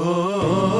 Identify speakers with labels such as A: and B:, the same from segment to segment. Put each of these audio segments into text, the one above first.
A: চল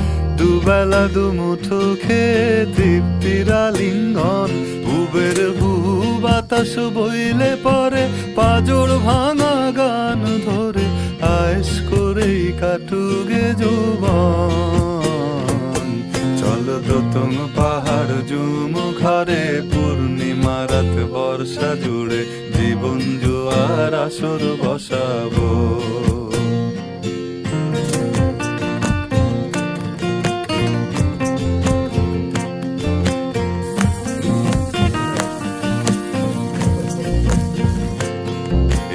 A: দুবেলা দুমুঠো খেয়ে তৃপ্তির আলিঙ্গন। উবের বহু বাতাস বইলে পরে পাজর ভাঙা গান ধরে আয়েস করেই কাটুগে যৌবন। চল দোতং পাহাড় জুম ঘরে, পূর্ণিমা রাত বর্ষা জুড়ে জীবন জুয়ার আসর বসাবো।